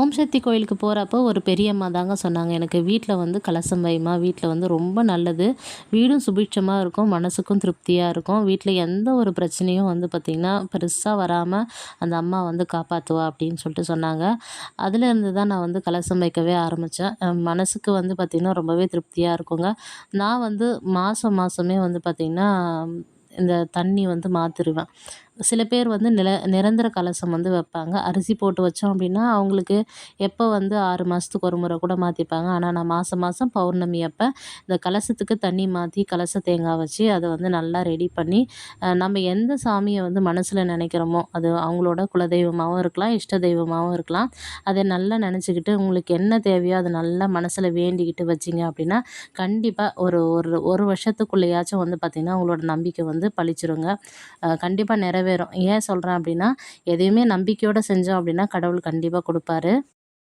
ஓம் சக்தி கோயிலுக்கு போகிறப்போ ஒரு பெரியம்மா தாங்க சொன்னாங்க. எனக்கு வீட்டில் வந்து கலசம் வைமா வீட்டில் வந்து ரொம்ப நல்லது. வீடும் சுபிட்சமாக இருக்கும் மனசுக்கும் திருப்தியாக இருக்கும். வீட்டில் எந்த ஒரு பிரச்சனையும் வந்து பார்த்திங்கன்னா பெருசாக வராமல் அந்த அம்மா வந்து காப்பாற்றுவா அப்படின்னு சொல்லிட்டு சொன்னாங்க. அதுலேருந்து தான் நான் வந்து கலசம் வைக்கவே ஆரம்பித்தேன் மனசுக்கு வந்து பார்த்திங்கன்னா ரொம்பவே திருப்தியாக இருக்குங்க. நான் வந்து மாதம் மாதமே வந்து பார்த்திங்கன்னா இந்த தண்ணி வந்து மாற்றிருவேன் சில பேர் வந்து நில நிரந்தர கலசம் வந்து வைப்பாங்க. அரிசி போட்டு வச்சோம் அப்படின்னா அவங்களுக்கு எப்போ வந்து ஆறு மாதத்துக்கு ஒரு முறை கூட மாற்றிப்பாங்க ஆனால் நான் மாதம் மாதம் பௌர்ணமி அப்போ இந்த கலசத்துக்கு தண்ணி மாற்றி கலச தேங்காய் வச்சு அதை வந்து நல்லா ரெடி பண்ணி நம்ம எந்த சாமியை வந்து மனசில் நினைக்கிறோமோ அது அவங்களோட குலதெய்வமாகவும் இருக்கலாம் இஷ்ட தெய்வமாகவும் இருக்கலாம். அதை நல்லா நினச்சிக்கிட்டு உங்களுக்கு என்ன தேவையோ அதை நல்லா மனசில் வேண்டிக்கிட்டு வச்சிங்க அப்படின்னா கண்டிப்பாக ஒரு ஒரு ஒரு வருஷத்துக்குள்ளேயாச்சும் வந்து பார்த்திங்கன்னா உங்களோட நம்பிக்கை வந்து பழிச்சிருங்க. கண்டிப்பாக நிறைவே நிறைவேறும். ஏன் சொல்கிறேன் அப்படின்னா எதையுமே நம்பிக்கையோடு செஞ்சோம் அப்படின்னா கடவுள் கண்டிப்பாக கொடுப்பாரு.